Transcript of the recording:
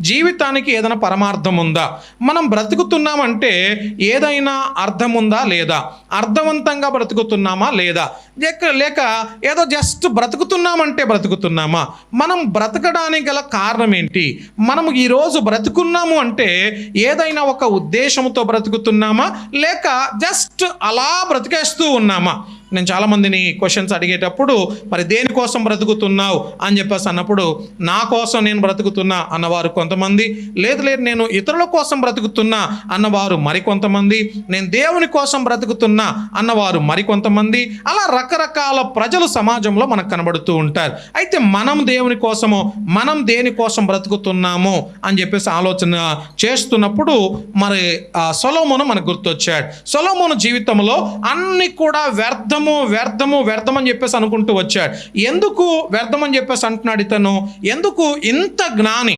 జీవితానికి ఏదైనా పరమార్థం ఉందా మనం బ్రతుకుతున్నామంటే ఏదైనా అర్థం ఉందా లేదా? అర్థవంతంగా బ్రతుకుతున్నామా లేదా? లేక లేక ఏదో జస్ట్ బ్రతుకుతున్నామంటే బ్రతుకుతున్నామా? మనం బ్రతకడానికి గల కారణం ఏంటి మనం ఈరోజు బ్రతుకున్నాము అంటే ఏదైనా ఒక ఉద్దేశంతో బ్రతుకుతున్నామా? లేక జస్ట్ అలా బ్రతికేస్తూ ఉన్నామా? నేను చాలామందిని క్వశ్చన్స్ అడిగేటప్పుడు మరి దేనికోసం బ్రతుకుతున్నావు? అని చెప్పేసి అన్నప్పుడు నా కోసం నేను బ్రతుకుతున్నా అన్నవారు కొంతమంది. లేదు లేదు నేను ఇతరుల కోసం బ్రతుకుతున్నా అన్నవారు మరికొంతమంది. నేను దేవుని కోసం బ్రతుకుతున్నా అన్నవారు మరికొంతమంది. అలా రకరకాల ప్రజలు సమాజంలో మనకు కనబడుతూ ఉంటారు. అయితే మనం దేవుని కోసమో మనం దేని కోసం బ్రతుకుతున్నామో అని చెప్పేసి ఆలోచన చేస్తున్నప్పుడు మరి ఆ సొలోమోను మనకు గుర్తొచ్చాడు. సొలోమోను జీవితంలో అన్ని కూడా వ్యర్థము వ్యర్థము వ్యర్థం అని చెప్పేసి అనుకుంటూ వచ్చాడు. ఎందుకు వ్యర్థం అని చెప్పేసి అంటున్నాడు ఇతను? ఎందుకు ఇంత జ్ఞాని?